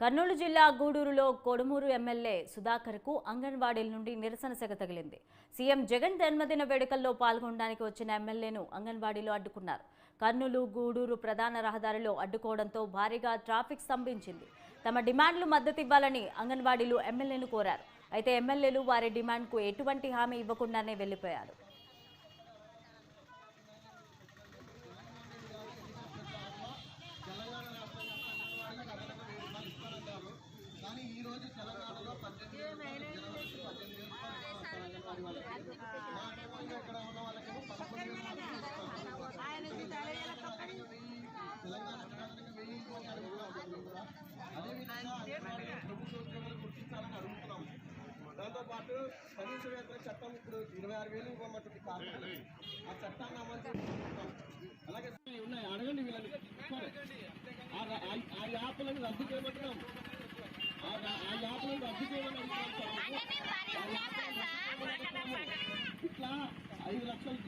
కర్నూలు జిల్లా గూడూరులో కొడుమూరు ఎమ్మెల్యే సుధాకర్కు అంగన్వాడీల నుండి నిరసన సెగ తగిలింది. సీఎం జగన్ జన్మదిన వేడుకల్లో పాల్గొనడానికి వచ్చిన ఎమ్మెల్యేను అంగన్వాడీలో అడ్డుకున్నారు. కర్నూలు గూడూరు ప్రధాన రహదారిలో అడ్డుకోవడంతో భారీగా ట్రాఫిక్ స్తంభించింది. తమ డిమాండ్లు మద్దతు ఇవ్వాలని అంగన్వాడీలు ఎమ్మెల్యేను కోరారు. అయితే ఎమ్మెల్యేలు వారి డిమాండ్కు ఎటువంటి హామీ ఇవ్వకుండానే వెళ్ళిపోయారు దాంతోపాటు కనీస వేతన చట్టం ఇప్పుడు ఇరవై ఆరు వేలు ఇవ్వమంటుంది కార్మికులకి ఆ చట్టాన్ని అమలు చేసుకుంటాం అలాగే ఉన్నాయి. అడగండి వీళ్ళని. ఆ యాప్లను రద్దు చేయమంటున్నాం. ఆ యాప్లను రద్దు చేయమని. ఇట్లా ఐదు లక్షలు